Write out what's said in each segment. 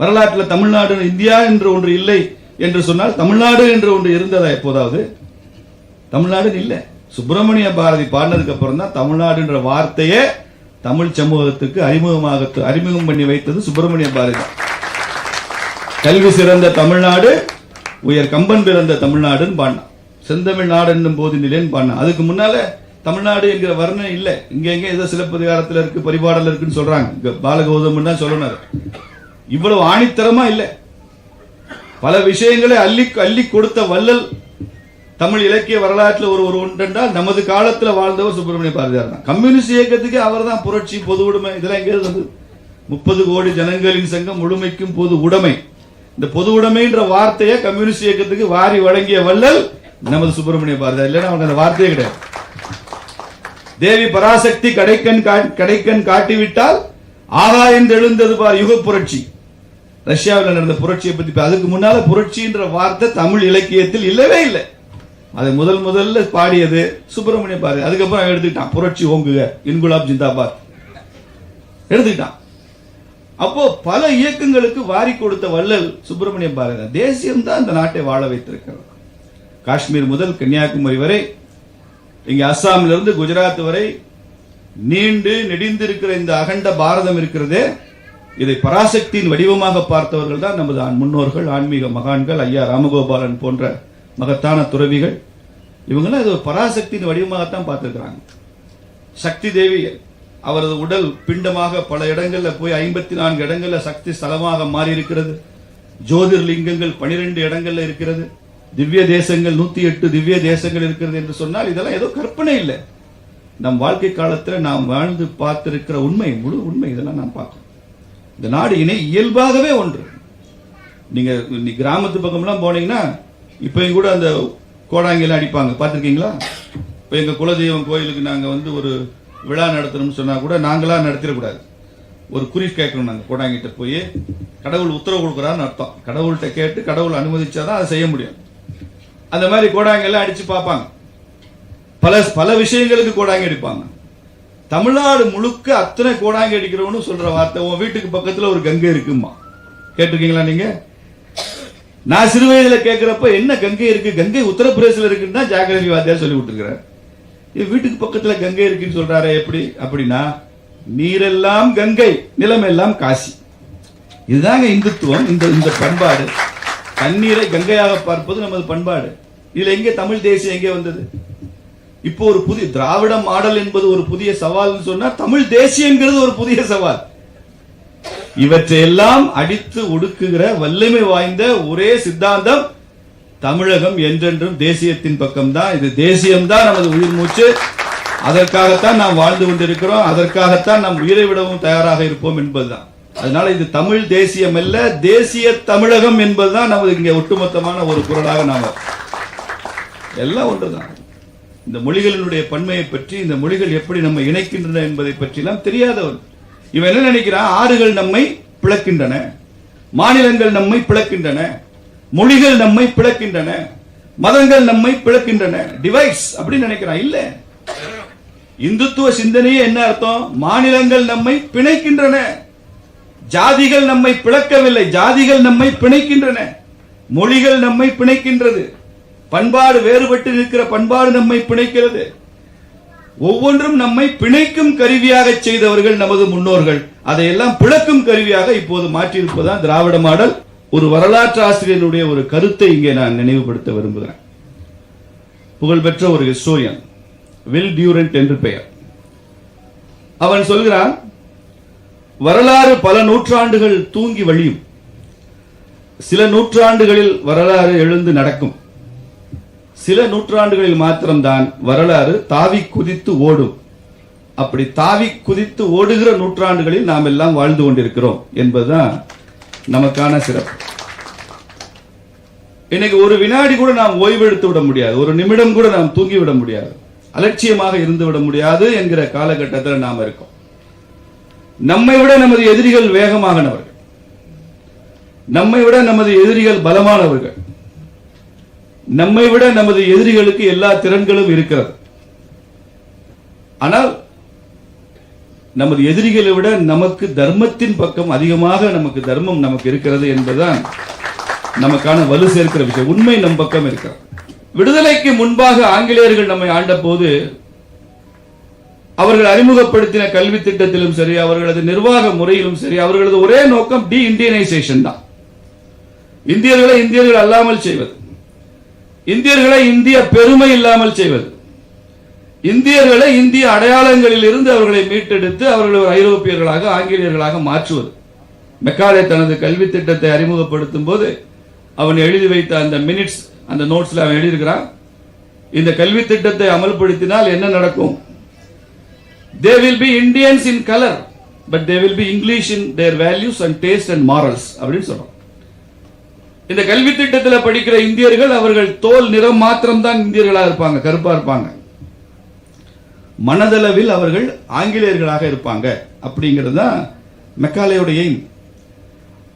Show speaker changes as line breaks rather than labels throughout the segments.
வரலாற்றில் தமிழ்நாடு இந்தியா என்று ஒன்று இல்லை என்று சொன்னால் தமிழ்நாடு என்று ஒன்று இருந்ததா எப்போதாவது? தமிழ்நாடு இல்ல. சுப்பிரமணிய பாரதி பாடினதுக்கு அப்புறம் தான் தமிழ்நாடுன்ற வார்த்தையே தமிழ் சமூகத்துக்கு அறிமுகமாக அறிமுகம் பண்ணி வைத்தது சுப்பிரமணிய பாரதி. கல்வி சிறந்த தமிழ்நாடு உயர் கம்பன் பிறந்த தமிழ்நாடுன்னு பாடினான். செந்தமிழ் நாடு என்னும் போது நிலைன்னு பாடினான். அதுக்கு முன்னால தமிழ்நாடு என்கிற வர்ணனை இல்லை. இங்க எங்க ஏதோ சிலப்பதிகாரத்துல இருக்கு பரிபாடல் இருக்குன்னு சொல்றாங்க. பாலகௌதம் பாலகௌதமன் தான் சொல்லணும் இவ்வளவு ஆணித்தரமா இல்லை. பல விஷயங்களை அள்ளி அள்ளி கொடுத்த வள்ளல் தமிழ் இலக்கிய வரலாற்றில் ஒரு ஒரு ஒன்றென்றால் நமது காலத்துல வாழ்ந்தவர் சுப்பிரமணிய பாரதியார் தான். கம்யூனிஸ்ட் இயக்கத்துக்கு அவர் தான் புரட்சி பொது உடைமை இதெல்லாம் எங்கே இருந்தது முப்பது கோடி ஜனங்களின் சங்கம் முழுமைக்கும் பொது உடைமை. இந்த பொது உடைமைன்ற வார்த்தையை கம்யூனிஸ்ட் இயக்கத்துக்கு வாரி வழங்கிய வள்ளல் நமது சுப்பிரமணிய பாரதியார். இல்லைன்னா அவங்க அந்த வார்த்தையே கிடையாது. தேவி பராசக்தி கடைக்கண் கா- கடைக்கண் காட்டிவிட்டால் ஆகா எழுந்தது பார் யுக புரட்சி ரஷ்யாவில் நடந்த புரட்சியை பத்தி அதுக்கு முன்னால புரட்சின்ற வார்த்தை தமிழ் இலக்கியத்தில் இல்லவே இல்லை. அதை முதல் முதல்ல பாடியது சுப்பிரமணிய பாரதி. அதுக்கப்புறம் எடுத்துக்கிட்டான் புரட்சி ஓங்குக இன்குலாப் ஜிந்தாபாத். எடுத்துக்கிட்டான். அப்போ பல இயக்கங்களுக்கு வாரி கொடுத்த வள்ளல் சுப்பிரமணிய பாரதி. தேசியம் தான் இந்த நாட்டை வாழ வைத்திருக்கிறது. காஷ்மீர் முதல் கன்னியாகுமரி வரை இங்க அஸ்ஸாமிலிருந்து இருந்து குஜராத் வரை நீண்டு நெடிந்திருக்கிற இந்த அகண்ட பாரதம் இருக்கிறதே இதை பராசக்தியின் வடிவமாக பார்த்தவர்கள் தான் நமது முன்னோர்கள் ஆன்மீக மகான்கள் ஐயா ராமகோபாலன் போன்ற மகத்தான துறவிகள். இவங்கெல்லாம் இது ஒரு பராசக்தியின் வடிவமாகத்தான் பார்த்துருக்குறாங்க. சக்தி தேவி அவரது உடல் பிண்டமாக பல இடங்களில் போய் ஐம்பத்தி நான்கு இடங்களில் சக்தி ஸ்தலமாக மாறி இருக்கிறது ஜோதிர்லிங்கங்கள் பனிரெண்டு இடங்கள்ல இருக்கிறது. திவ்ய தேசங்கள் நூத்தி எட்டு திவ்ய தேசங்கள் இருக்கிறது என்று சொன்னால் இதெல்லாம் ஏதோ கற்பனை இல்லை. நம் வாழ்க்கை காலத்தில் நாம் வாழ்ந்து பார்த்திருக்கிற உண்மை முழு உண்மை இதெல்லாம் நாம் பார்க்கணும் இந்த நாடு இணை இயல்பாகவே ஒன்று. நீங்க நீ கிராமத்து பக்கம்லாம் போனீங்கன்னா இப்பயும் கூட அந்த கோடாங்கெல்லாம் அடிப்பாங்க. பார்த்துருக்கீங்களா? இப்போ எங்கள் குலதெய்வம் கோயிலுக்கு நாங்கள் வந்து ஒரு விழா நடத்தணும்னு சொன்னால் கூட நாங்களாக நடத்திடக்கூடாது. ஒரு குறி கேட்கணும் நாங்கள் கோடாங்கிட்ட போய் கடவுள் உத்தரவு கொடுக்குறான்னு அர்த்தம். கடவுள்கிட்ட கேட்டு கடவுள் அனுமதிச்சாதான் அதை செய்ய முடியும். அந்த மாதிரி கோடாங்கெல்லாம் அடித்து பார்ப்பாங்க. பல பல விஷயங்களுக்கு கோடாங்கி அடிப்பாங்க. தமிழ்நாடு முழுக்க அத்தனை கோடாங்கி அடிக்கிறவனு சொல்ற வார்த்தை உன் வீட்டுக்கு பக்கத்துல ஒரு கங்கை இருக்குமா கேட்டிருக்கீங்களா நீங்க? நான் சிறு வயதுல கேட்கிறப்ப என்ன கங்கை இருக்கு? கங்கை உத்தரப்பிரதேசல இருக்குன்னு தான் ஜாகிரபி வாத்தியார் சொல்லி விட்டுருக்கிறேன் என் வீட்டுக்கு பக்கத்துல கங்கை இருக்குன்னு சொல்றாரு எப்படி? அப்படின்னா நீரெல்லாம் கங்கை நிலமெல்லாம் காசி. இதுதாங்க இந்துத்துவம் இந்த இந்த பண்பாடு. தண்ணீரை கங்கையாக பார்ப்பது நமது பண்பாடு. இதுல எங்க தமிழ் தேசியம் எங்கே வந்தது? இப்போ ஒரு புதிய திராவிட மாடல் என்பது ஒரு புதிய சவால் சொன்னா தமிழ் தேசியங்கிறது ஒரு புதிய சவால். இவற்றையெல்லாம் அடித்து ஒடுக்குகிற வல்லமை வாய்ந்த ஒரே சித்தாந்தம் தமிழகம் என்றென்றும் தேசியத்தின் பக்கம்தான். இது தேசியம்தான் நமது உயிர் மூச்சு. அதற்காகத்தான் நாம் வாழ்ந்து கொண்டிருக்கிறோம். அதற்காகத்தான் நாம் உயிரை விடவும் தயாராக இருப்போம் என்பதுதான். அதனால இது தமிழ் தேசியம் அல்ல தேசிய தமிழகம் என்பதுதான் நமது இங்கே ஒட்டுமொத்தமான ஒரு குரலாக நாம எல்லாம் ஒன்றுதான். இந்த மொழிகளினுடைய பன்மையை பற்றி இந்த மொழிகள் எப்படி நம்ம இணைக்கின்றன என்பதை பற்றிலாம் தெரியாதவர் இவன் என்ன நினைக்கிறான்? ஆறுகள் நம்மை பிளக்கின்றன. மாநிலங்கள் நம்மை பிளக்கின்றன. மொழிகள் நம்மை பிளக்கின்றன. மதங்கள் நம்மை பிளக்கின்றன. டிவைஸ் அப்படின்னு நினைக்கிறான். இல்ல. இந்துத்துவ சிந்தனையே என்ன அர்த்தம்? மாநிலங்கள் நம்மை பிணைக்கின்றன. ஜாதிகள் நம்மை பிளக்கவில்லை. ஜாதிகள் நம்மை பிணைக்கின்றன. மொழிகள் நம்மை பிணைக்கின்றது. பண்பாடு வேறுபட்டு நிற்கிற பண்பாடு நம்மை பிணைக்கிறது. ஒவ்வொன்றும் நம்மை பிணைக்கும் கருவியாக செய்தவர்கள் நமது முன்னோர்கள். அதையெல்லாம் பிளக்கும் கருவியாக இப்போது மாற்றியிருப்பதுதான் திராவிட மாடல். ஒரு வரலாற்று ஆசிரியருடைய ஒரு கருத்தை இங்கே நான் நினைவுபடுத்த விரும்புகிறேன். புகழ்பெற்ற ஒரு ஹிஸ்டோரியன் வில் டியூரண்ட் என்று பெயர். அவன் சொல்கிறான் வரலாறு பல நூற்றாண்டுகள் தூங்கி வழியும். சில நூற்றாண்டுகளில் வரலாறு எழுந்து நடக்கும். சில நூற்றாண்டுகளில் மாத்திரம்தான் வரலாறு தாவி குதித்து ஓடும். அப்படி தாவி குதித்து ஓடுகிற நூற்றாண்டுகளில் நாம் எல்லாம் வாழ்ந்து கொண்டிருக்கிறோம் என்பதுதான் நமக்கான சிறப்பு. இன்னைக்கு ஒரு வினாடி கூட நாம் ஓய்வெடுத்து விட முடியாது. ஒரு நிமிடம் கூட நாம் தூங்கி விட முடியாது. அலட்சியமாக இருந்து விட முடியாது என்கிற காலகட்டத்தில் நாம் இருக்கோம். நம்மை விட நமது எதிரிகள் வேகமாகனவர்கள் நம்மை விட நமது எதிரிகள் பலமானவர்கள். நம்மை விட நமது எதிரிகளுக்கு எல்லா திறன்களும் இருக்கிறது. ஆனால் நமது எதிரிகளை விட நமக்கு தர்மத்தின் பக்கம் அதிகமாக நமக்கு தர்மம் நமக்கு இருக்கிறது என்பதுதான் நமக்கான வலு சேர்க்கிற விஷயம். உண்மை நம் பக்கம் இருக்கிறது. விடுதலைக்கு முன்பாக ஆங்கிலேயர்கள் நம்மை ஆண்ட போது அவர்கள் அறிமுகப்படுத்தின கல்வி திட்டத்திலும் சரி அவர்களது நிர்வாக முறையிலும் சரி அவர்களது ஒரே நோக்கம் டி இந்தியனைசேஷன் தான். இந்தியர்களை இந்தியர்கள் அல்லாமல் செய்வது. இந்தியர்களை இந்திய பெருமை இல்லாமல் செய்வது. இந்தியர்களை இந்திய அடையாளங்களில் இருந்து அவர்களை மீட்டெடுத்து அவர்களை ஒரு ஐரோப்பியர்களாக ஆங்கிலேயர்களாக மாற்றுவது. மெக்காலே தனது கல்வி திட்டத்தை அறிமுகப்படுத்தும் போது அவன் எழுதி வைத்த அந்த மினிட்ஸ் அந்த நோட்ஸ்ல அவன் எழுதியிருக்கிறான் இந்த கல்வி திட்டத்தை அமல்படுத்தினால் என்ன நடக்கும்? They will be Indians in colour but they will be English in their values and taste and morals அப்படின்னு சொல்றான். இந்த கல்வி திட்டத்தில் படிக்கிற இந்தியர்கள் அவர்கள் தோல் நிறம் மாத்திரம்தான் இந்தியர்களாக இருப்பாங்க கருப்பா இருப்பாங்க. மனதளவில் அவர்கள் ஆங்கிலேயர்களாக இருப்பாங்க அப்படிங்கிறது தான் மெக்காலேயோட எய்ம்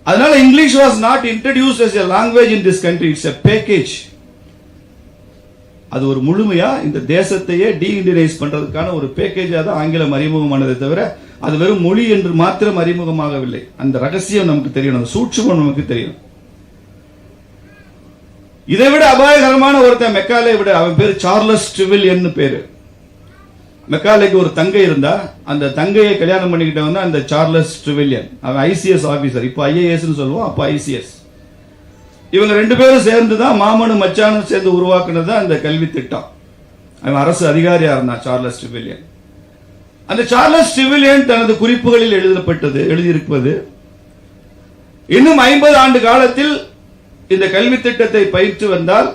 அதனால English was not introduce as a language in this country it's a package அது ஒரு முழுமையா இந்த தேசத்தையே டி இண்டியனைஸ் பண்றதுக்கான ஒரு பேக்கேஜாக தான் ஆங்கிலம் அறிமுகமானதை தவிர அது வெறும் மொழி என்று மாத்திரம் அறிமுகமாகவில்லை. அந்த ரகசியம் நமக்கு தெரியணும் அந்த சூட்சமம் நமக்கு தெரியும் இதை விட அபாயகரமான ஒருத்தன் மெக்காலே விட அவன் பேர் சார்லஸ் ட்ரிவில்யன் பேரு. மெக்காலேக்கு ஒரு தங்கை இருந்தா அந்த தங்கையை கல்யாணம் பண்ணிக்கிட்டவன் தான் அந்த சார்லஸ் ட்ரிவில்யன் அவன் ஐசிஎஸ் ஆபீசர். இப்போ ஐஏஎஸ் சொல்லுவோம் அப்போ ஐசிஎஸ். இவங்க ரெண்டு பேரும் சேர்ந்து தான் மாமனும் மச்சானும் சேர்ந்து உருவாக்குனது தான் அந்த கல்வி திட்டம். அவன் அரசு அதிகாரியாக இருந்தான் சார்லஸ் ட்ரிவில்யன் அந்த சார்லஸ் ட்ரிவில்யன் தனது குறிப்புகளில் எழுதப்பட்டது எழுதியிருப்பது இன்னும் ஐம்பது ஆண்டு காலத்தில் இந்த கல்வி திட்டத்தை பயிற்று வந்தால்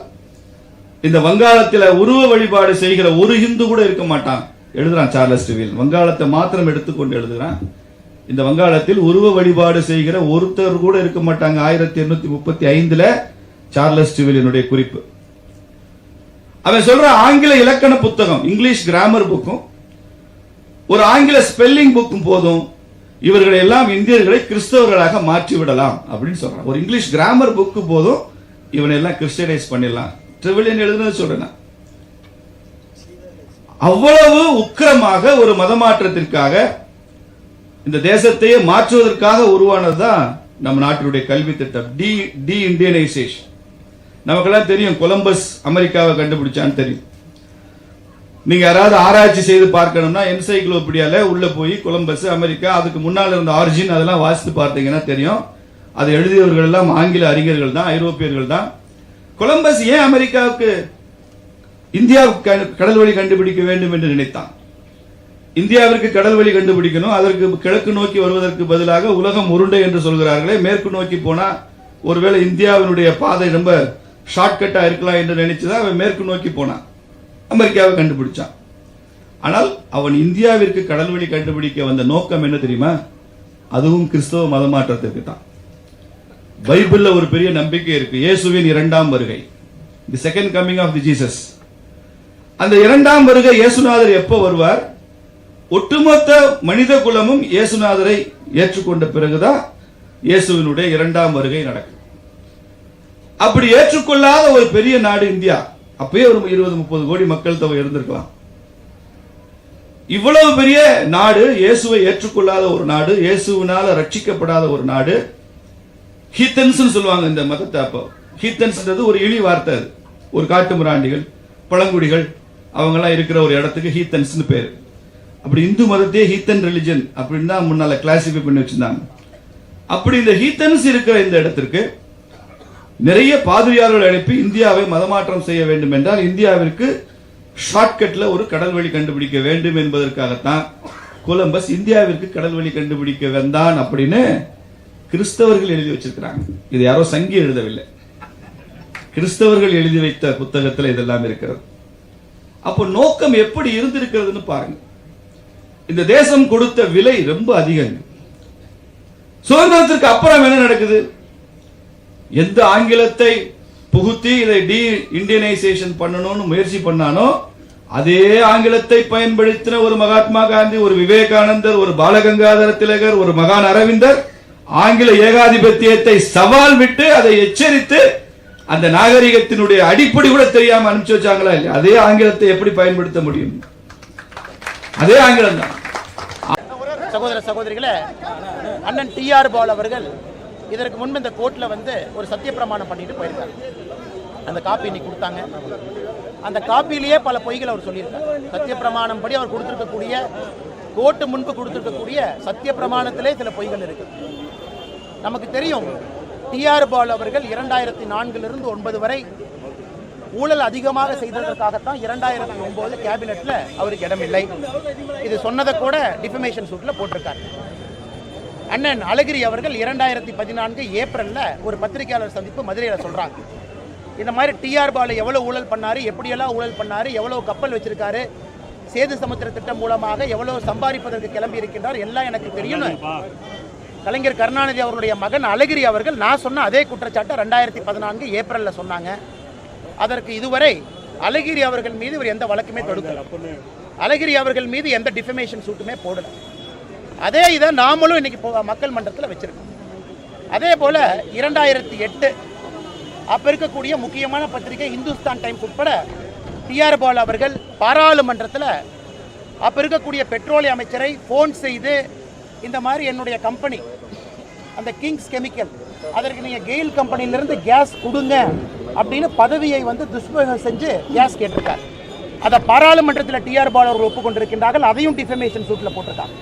இந்த வங்காளத்தில் உருவ வழிபாடு செய்கிற ஒரு ஹிந்து கூட இருக்க மாட்டான். எழுதுறான் சார்லஸ் டிவில் வங்காளத்தை மாத்திரம் எடுத்துக்கொண்டு எழுதுகிறான் இந்த வங்காளத்தில் உருவ வழிபாடு செய்கிற ஒருத்தர் கூட இருக்க மாட்டாங்க. ஆயிரத்தி எண்ணூத்தி முப்பத்தி ஐந்துல சார்லஸ் டிவிலினுடைய குறிப்பு. அவன் சொல்ற ஆங்கில இலக்கண புத்தகம் இங்கிலீஷ் கிராமர் புக்கும் ஒரு ஆங்கில ஸ்பெல்லிங் புக்கும் போதும். இவர்களை எல்லாம் இந்தியர்களை கிறிஸ்தவர்களாக மாற்றி விடலாம் அப்படின்னு சொல்றான் ஒரு இங்கிலீஷ் கிராமர் புக்கு போதும் இவனை எல்லாம் கிறிஸ்டியனைஸ் பண்ணிடலாம். ட்ரிவிலியன் எழுதுனது சொல்றேன் அவ்வளவு உக்கிரமாக ஒரு மதமாற்றத்திற்காக இந்த தேசத்தையே மாற்றுவதற்காக உருவானதுதான் நம்ம நாட்டினுடைய கல்வி திட்டம். டி டி இண்டியனைசேஷன் நமக்கெல்லாம் தெரியும் கொலம்பஸ் அமெரிக்காவை கண்டுபிடிச்சான்னு தெரியும். நீங்க யாராவது ஆராய்ச்சி செய்து பார்க்கணும்னா என்சைக்ளோபீடியால உள்ள போய் கொலம்பஸ் அமெரிக்கா அதுக்கு முன்னால் இருந்த ஆரிஜின் அதெல்லாம் வாசித்து பார்த்தீங்கன்னா தெரியும். அதை எழுதியவர்கள் எல்லாம் ஆங்கில அறிஞர்கள் தான் ஐரோப்பியர்கள் தான். கொலம்பஸ் ஏன் அமெரிக்காவுக்கு இந்தியாவுக்கு கடல் வழி கண்டுபிடிக்க வேண்டும் என்று நினைத்தான்? இந்தியாவிற்கு கடல் வழி கண்டுபிடிக்கணும் அதற்கு கிழக்கு நோக்கி வருவதற்கு பதிலாக உலகம் உருண்டை என்று சொல்கிறார்களே மேற்கு நோக்கி போனா ஒருவேளை இந்தியாவினுடைய பாதை ரொம்ப ஷார்ட்கட்டா இருக்கலாம் என்று நினைச்சுதான் அவன் மேற்கு நோக்கி போனான். அமெரிக்காவை கண்டுபிடிச்சான். ஆனால் அவன் இந்தியாவிற்கு கடல் வழி கண்டுபிடிக்க வந்த நோக்கம் என்ன தெரியுமா? அதுவும் கிறிஸ்தவ மதமாற்றத்திற்கு தான். பைபிள்ல ஒரு பெரிய நம்பிக்கை இருக்கு. இயேசுவின் இரண்டாம் வருகை. The second coming of the Jesus அந்த இரண்டாம் வருகை இயேசுநாதர் எப்போ வருவார்? ஒட்டுமொத்த மனித குலமும் இயேசுநாதரை ஏற்றுக்கொண்ட பிறகுதான் இயேசுவினுடைய இரண்டாம் வருகை நடக்கும். அப்படி ஏற்றுக்கொள்ளாத ஒரு பெரிய நாடு இந்தியா. அப்பயே ஒரு இருபது முப்பது கோடி மக்கள் தொகை இருந்திருக்கலாம். இவ்வளவு பெரிய நாடு இயேசுவை ஏற்றுக்கொள்ளாத ஒரு நாடு இயேசுவினால ரட்சிக்கப்படாத ஒரு நாடு ஹீத்தன்ஸ் சொல்லுவாங்க இந்த மதத்தை அப்போ. ஹீத்தன்ஸ்ன்றது ஒரு இழி வார்த்தை அது. ஒரு காட்டு முராண்டிகள் பழங்குடிகள் அவங்கெல்லாம் இருக்கிற ஒரு இடத்துக்கு ஹீத்தன்ஸ்னு பேர். அப்படி இந்து மதத்தையே ஹீத்தன் ரிலிஜன் அப்படின்னு தான் முன்னால கிளாசிஃபை பண்ணி வச்சிருந்தாங்க. அப்படி இந்த ஹீத்தன்ஸ் இருக்கிற இந்த இடத்திற்கு நிறைய பாதிரியார்கள் அனுப்பி இந்தியாவை மதமாற்றம் செய்ய வேண்டும் என்றால் இந்தியாவிற்கு ஷார்ட்கட்ல ஒரு கடல் வழி கண்டுபிடிக்க வேண்டும் என்பதற்காகத்தான் கொலம்பஸ் இந்தியாவிற்கு கடல் வழி கண்டுபிடிக்க வந்தான் அப்படின்னு கிறிஸ்தவர்கள் எழுதி வச்சிருக்கிறாங்க. இது யாரோ சங்கி எழுதவில்லை. கிறிஸ்தவர்கள் எழுதி வைத்த புத்தகத்தில் இதெல்லாம் இருக்கிறது. அப்போ நோக்கம் எப்படி இருந்திருக்கிறதுன்னு பாருங்க. இந்த தேசம் கொடுத்த விலை ரொம்ப அதிகம். சுதந்திரத்திற்கு அப்புறம் என்ன நடக்குது? எந்த ஆங்கிலத்தை புகுத்தி இதை டி இண்டியனைசேஷன் பண்ணணும்னு முயற்சி பண்ணானோ அதே ஆங்கிலத்தை பயன்படுத்தின ஒரு மகாத்மா காந்தி ஒரு விவேகானந்தர் ஒரு பாலகங்காதர திலகர் ஒரு மகான் அரவிந்தர் ஆங்கில ஏகாதிபத்தியத்தை சவால் விட்டு அதை எச்சரித்து அந்த நாகரிகத்தினுடைய அடிப்படை கூட தெரியாம அனுப்பிச்சு வச்சாங்களா இல்லையா? அதே ஆங்கிலத்தை எப்படி பயன்படுத்த முடியும்? அதே ஆங்கிலம் தான்
சகோதர சகோதரிகளே அண்ணன் டிஆர் பால் அவர்கள் இதற்கு முன்பு இந்த கோர்ட்டில் வந்து ஒரு சத்தியப்பிரமாணம் பண்ணிட்டு போயிருக்காங்க அந்த காப்பி இன்னைக்கு கொடுத்தாங்க. அந்த காப்பியிலேயே பல பொய்கள் அவர் சொல்லியிருக்காரு. சத்தியப்பிரமாணம் படி அவர் கொடுத்துருக்கக்கூடிய கோர்ட்டு முன்பு கொடுத்திருக்கக்கூடிய சத்தியப்பிரமாணத்திலே சில பொய்கள் இருக்கு. நமக்கு தெரியும் டிஆர் பால் அவர்கள் இரண்டாயிரத்தி நான்கிலிருந்து ஒன்பது வரை ஊழல் அதிகமாக செய்ததற்காகத்தான் இரண்டாயிரத்தி ஒன்பது கேபினெட்டில் அவருக்கு இடமில்லை. இது சொன்னதை கூட டிஃபமேஷன் சூட்ல போட்டிருக்காரு. அண்ணன் அழகிரி அவர்கள் இரண்டாயிரத்தி பதினான்கு ஏப்ரலில் ஒரு பத்திரிகையாளர் சந்திப்பு மதுரையில் சொல்கிறாங்க இந்த மாதிரி டிஆர் பாலு எவ்வளோ ஊழல் பண்ணாரு எப்படியெல்லாம் ஊழல் பண்ணார் எவ்வளோ கப்பல் வச்சுருக்காரு சேது சமுத்திர திட்டம் மூலமாக எவ்வளோ சம்பாதிப்பதற்கு கிளம்பி இருக்கின்றார் எல்லாம் எனக்கு தெரியும். கலைஞர் கருணாநிதி அவருடைய மகன் அழகிரி அவர்கள் நான் சொன்ன அதே குற்றச்சாட்டை ரெண்டாயிரத்தி பதினான்கு ஏப்ரலில் சொன்னாங்க. அதற்கு இதுவரை அழகிரி அவர்கள் மீது இவர் எந்த வழக்குமே தொடுக்கல. அழகிரி அவர்கள் மீது எந்த டிஃபமேஷன் சூட்டுமே போடலை. அதே இதை நாமளும் இன்னைக்கு மக்கள் மன்றத்தில் வச்சிருக்கோம். அதே போல இரண்டாயிரத்தி எட்டு அப்ப இருக்கக்கூடிய முக்கியமான பத்திரிகை இந்துஸ்தான் டைம்ஸ் உட்பட டிஆர் பால் அவர்கள் பாராளுமன்றத்தில் அப்ப இருக்கக்கூடிய பெட்ரோலிய அமைச்சரை ஃபோன் செய்து இந்த மாதிரி என்னுடைய கம்பெனி அந்த கிங்ஸ் கெமிக்கல் அதற்கு நீங்கள் கெயில் கம்பெனியிலிருந்து கேஸ் கொடுங்க அப்படின்னு பதவியை வந்து துஷ்பிரயோகம் செஞ்சு கேஸ் கேட்டிருக்கார். அதை பாராளுமன்றத்தில் டிஆர் பால் அவர்கள் ஒப்புக்கொண்டிருக்கின்றார்கள் அதையும் டிஃபமேஷன் சூட்டில் போட்டிருக்காங்க.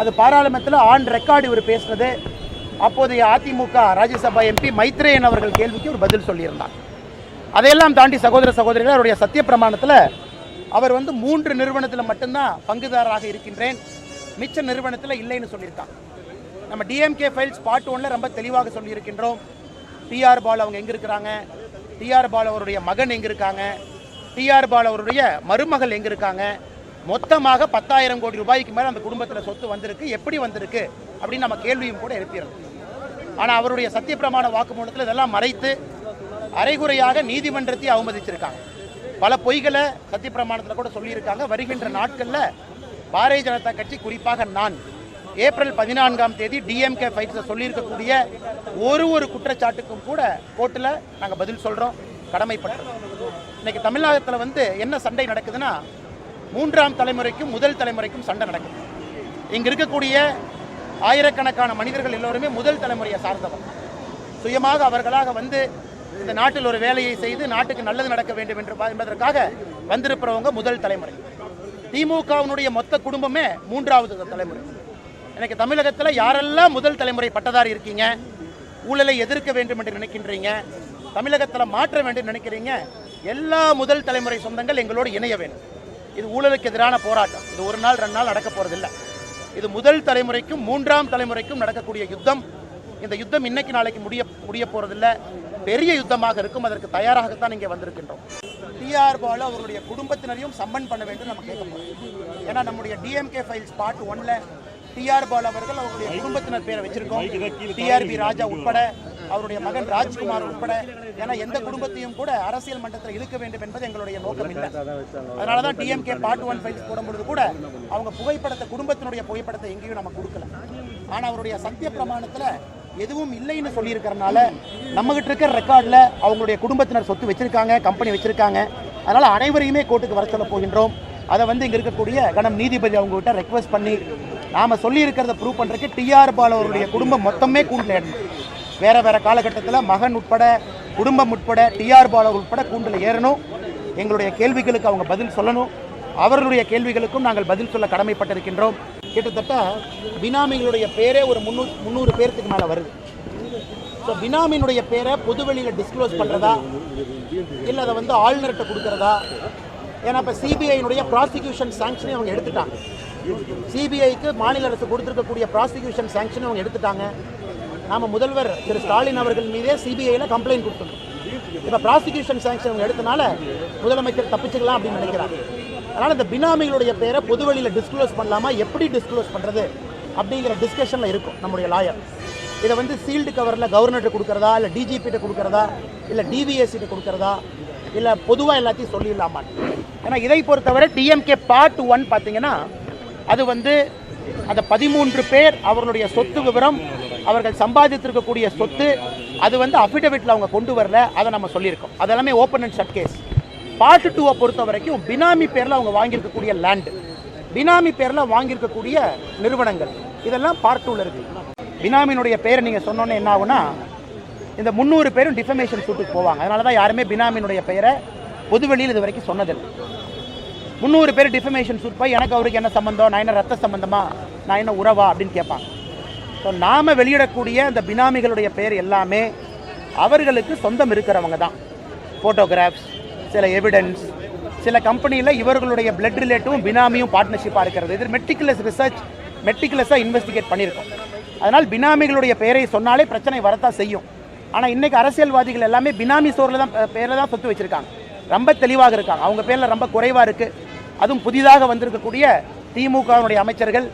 அது பாராளுமன்றத்தில் ஆன் ரெக்கார்டு இவர் பேசுனது அப்போதைய அதிமுக ராஜ்யசபா எம்பி மைத்ரேயன் அவர்கள் கேள்விக்கு ஒரு பதில் சொல்லியிருந்தார். அதையெல்லாம் தாண்டி சகோதர சகோதரிகள் அவருடைய சத்திய பிரமாணத்தில் அவர் வந்து மூன்று நிறுவனத்தில் மட்டும்தான் பங்குதாரராக இருக்கின்றேன். மிச்ச நிறுவனத்தில் இல்லைன்னு சொல்லியிருக்காங்க. நம்ம டிஎம்கே ஃபைல்ஸ் பார்ட் ஒன்ல ரொம்ப தெளிவாக சொல்லியிருக்கின்றோம். டிஆர் பால் அவங்க எங்கே இருக்கிறாங்க? டிஆர் பால் அவருடைய மகன் எங்கே இருக்காங்க? டிஆர் பால் அவருடைய மருமகள் எங்கே இருக்காங்க? மொத்தமாக பத்தாயிரம் கோடி ரூபாய்க்கு மேலே அந்த குடும்பத்தில் சொத்து வந்திருக்கு. எப்படி வந்திருக்கு? அப்படின்னு நம்ம கேள்வியும் கூட எழுப்பிடுறோம் ஆனால் அவருடைய சத்தியப்பிரமாண வாக்குமூலத்தில் இதெல்லாம் மறைத்து அரைகுறையாக நீதிமன்றத்தை அவமதிச்சிருக்காங்க. பல பொய்களை சத்தியப்பிரமாணத்தில் கூட சொல்லியிருக்காங்க. வருகின்ற நாட்களில் பாரதிய ஜனதா கட்சி குறிப்பாக நான் ஏப்ரல் பதினான்காம் தேதி டிஎம்கே ஃபைட்ஸில் சொல்லியிருக்கக்கூடிய ஒரு ஒரு குற்றச்சாட்டுக்கும் கூட கோர்ட்டில் நாங்கள் பதில் சொல்கிறோம் கடமைப்பட்டோம் இன்றைக்கி தமிழகத்தில் வந்து என்ன சண்டை நடக்குதுன்னா மூன்றாம் தலைமுறைக்கும் முதல் தலைமுறைக்கும் சண்டை நடக்குது இங்கே இருக்கக்கூடிய ஆயிரக்கணக்கான மனிதர்கள் எல்லோருமே முதல் தலைமுறையை சார்ந்தவர். சுயமாக அவர்களாக வந்து இந்த நாட்டில் ஒரு வேலையை செய்து நாட்டுக்கு நல்லது நடக்க வேண்டும் என்று என்பதற்காக வந்திருப்பவங்க முதல் தலைமுறை. திமுகவினுடைய மொத்த குடும்பமே மூன்றாவது தலைமுறை. எனக்கு தமிழகத்தில் யாரெல்லாம் முதல் தலைமுறை பட்டதாரி இருக்கீங்க? ஊழலை எதிர்க்க வேண்டும் என்று நினைக்கின்றீங்க? தமிழகத்தில் மாற்ற வேண்டும் நினைக்கிறீங்க? எல்லா முதல் தலைமுறை சொந்தங்கள் எங்களோடு இணைய வேண்டும். இது ஊழலுக்கு எதிரான போராட்டம். இது ஒரு நாள் ரெண்டு நாள் நடக்க போறதில்லை. இது முதல் தலைமுறைக்கும் மூன்றாம் தலைமுறைக்கும் நடக்கக்கூடிய யுத்தம். இந்த யுத்தம் இன்னைக்கு நாளைக்கு முடிய முடிய போறதில்ல. பெரிய யுத்தமாக இருக்கும். அதற்கு தயாராகத்தான் இங்கே வந்திருக்கின்றோம். டிஆர் பாலு அவர்களுடைய குடும்பத்தினரையும் சம்மன் பண்ண வேண்டும் நம்ம கேட்க போறோம். ஏன்னா நம்முடைய டிஎம்கே ஃபைல்ஸ் பார்ட் ஒன்ல டிஆர் பாலு அவர்கள் அவருடைய குடும்பத்தினர் பேரை வச்சிருக்கோம். டிஆர்பி ராஜா உட்பட அவருடைய மகன் ராஜ்குமார் உட்பட ஏன்னா எந்த குடும்பத்தையும் கூட அரசியல் மன்றத்தில் இழுக்க வேண்டும் என்பது எங்களுடைய நோக்கம் இல்லை. அதனால தான் டிஎம்கே பார்ட் ஒன் ஃபைல்ஸ் போடும்பொழுது கூட அவங்க புகைப்படத்தை குடும்பத்தினுடைய புகைப்படத்தை எங்கேயும் நம்ம கொடுக்கல. ஆனால் அவருடைய சத்திய பிரமாணத்தில் எதுவும் இல்லைன்னு சொல்லியிருக்கறனால நம்மகிட்ட இருக்கிற ரெக்கார்டில் அவங்களுடைய குடும்பத்தினர் சொத்து வச்சிருக்காங்க கம்பெனி வச்சிருக்காங்க. அதனால் அனைவரையுமே கோர்ட்டுக்கு வர சொல்ல போகின்றோம். அதை வந்து இங்கே இருக்கக்கூடிய கணம் நீதிபதி அவங்ககிட்ட ரெக்வஸ்ட் பண்ணி நாம் சொல்லியிருக்கிறத ப்ரூவ் பண்ணுறதுக்கு டிஆர் பால் அவருடைய குடும்பம் மொத்தமே கூண்டில் ஏறணும் வேற வேற காலகட்டத்தில் மகன் உட்பட குடும்பம் உட்பட டிஆர் பாலர் உட்பட கூண்டில் ஏறணும். எங்களுடைய கேள்விகளுக்கு அவங்க பதில் சொல்லணும். அவர்களுடைய கேள்விகளுக்கும் நாங்கள் பதில் சொல்ல கடமைப்பட்டிருக்கின்றோம். கிட்டத்தட்ட பினாமிகளுடைய பேரே ஒரு முந்நூறு முந்நூறு பேர்த்துக்கு மேலே வருது. ஸோ பினாமினுடைய பேரை பொதுவெளியில் டிஸ்க்ளோஸ் பண்ணுறதா இல்லை அதை வந்து ஆளுநர்கிட்ட கொடுக்குறதா? ஏன்னா இப்போ சிபிஐனுடைய ப்ராசிக்யூஷன் சாங்ஷனை அவங்க எடுத்துட்டாங்க. சிபிஐக்கு மாநில அரசு கொடுத்துருக்கக்கூடிய ப்ராசிக்யூஷன் சாங்ஷனை அவங்க எடுத்துட்டாங்க. நாம முதல்வர் திரு ஸ்டாலின் அவர்கள் மீதே சிபிஐயில் கம்ப்ளைண்ட் கொடுத்துருந்தோம் இப்போ ப்ராசிக்யூஷன் சாங்ஷன் எடுத்தனால முதலமைச்சர் தப்பிச்சுக்கலாம் அப்படின்னு நினைக்கிறாங்க. அதனால் இந்த பினாமிகளுடைய பேரை பொதுவெளியில் டிஸ்க்ளோஸ் பண்ணலாமா? எப்படி டிஸ்க்ளோஸ் பண்ணுறது அப்படிங்கிற டிஸ்கஷனில் இருக்கும் நம்முடைய லாயர் இதை வந்து சீல்டு கவரில் கவர்னர்கிட்ட கொடுக்குறதா? இல்லை டிஜிபிகிட்ட கொடுக்குறதா? இல்லை டிவிஎஸ்சிட்ட கொடுக்குறதா? இல்லை பொதுவாக எல்லாத்தையும் சொல்லிடலாமா? ஏன்னா இதை பொறுத்தவரை டிஎம்கே பார்ட் ஒன் பார்த்தீங்கன்னா அது வந்து அந்த பதிமூன்று பேர் அவர்களுடைய சொத்து விவரம் அவர்கள் சம்பாதித்திருக்கக்கூடிய சொத்து அது வந்து அஃபிடவிட்டில் அவங்க கொண்டு வரல அதை நம்ம சொல்லியிருக்கோம். அதெல்லாமே open and shut case part டூவை பொறுத்த வரைக்கும் பினாமி பேரில் அவங்க வாங்கியிருக்கக்கூடிய லேண்டு பினாமி பேரில் வாங்கியிருக்கக்கூடிய நிறுவனங்கள். இதெல்லாம் பார்ட் டூவில் இருக்கு. பினாமினுடைய பேரை நீங்கள் சொன்னோன்னே என்ன ஆகுனா இந்த முந்நூறு பேரும் டிஃபமேஷன் சூட்டுக்கு போவாங்க. அதனால தான் யாருமே பினாமினுடைய பெயரை பொதுவெளியில் இது வரைக்கும் சொன்னதில்லை. முந்நூறு பேர் டிஃபமேஷன் சூட் போய் எனக்கு அவருக்கு என்ன சம்மந்தம் நான் என்ன ரத்த சம்மந்தமா நான் என்ன உறவா? அப்படின்னு கேட்பாங்க. ஸோ நாம் வெளியிடக்கூடிய அந்த பினாமிகளுடைய பெயர் எல்லாமே அவர்களுக்கு சொந்தம் இருக்கிறவங்க தான். ஃபோட்டோகிராஃப்ஸ் சில எவிடன்ஸ் சில கம்பெனியில் இவர்களுடைய பிளட் ரிலேட்டிவும் பினாமியும் பார்ட்னர்ஷிப்பாக இருக்கிறது. இது மெட்டிகுலஸ் ரிசர்ச் மெட்டிகுலஸாக இன்வெஸ்டிகேட் பண்ணியிருக்கோம். அதனால் பினாமிகளுடைய பெயரை சொன்னாலே பிரச்சனை வரத்தான் செய்யும். ஆனால் இன்றைக்கி அரசியல்வாதிகள் எல்லாமே பினாமி சோரில் தான் பேரில் தான் சொத்து வச்சுருக்காங்க. ரொம்ப தெளிவாக இருக்காங்க. அவங்க பேரில் ரொம்ப குறைவாக இருக்குது அதுவும் புதிதாக வந்திருக்கக்கூடிய திமுகவினுடைய அமைச்சர்கள்